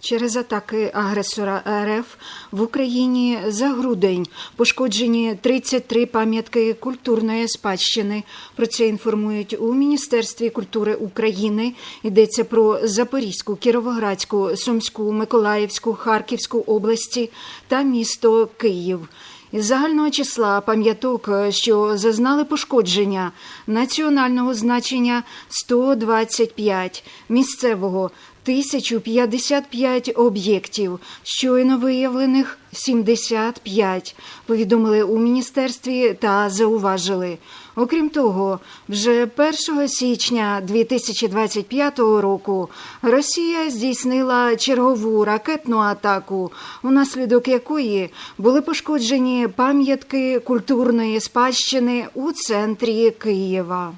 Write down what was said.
Через атаки агресора РФ в Україні за грудень пошкоджені 33 пам'ятки культурної спадщини. Про це інформують у Міністерстві культури України. Йдеться про Запорізьку, Кіровоградську, Сумську, Миколаївську, Харківську області та місто Київ. Із загального числа пам'яток, що зазнали пошкодження національного значення 125, місцевого 1055 об'єктів, щойно виявлених 75, повідомили у міністерстві та зауважили. Окрім того, вже 1 січня 2025 року Росія здійснила чергову ракетну атаку, унаслідок якої були пошкоджені пам'ятки культурної спадщини у центрі Києва.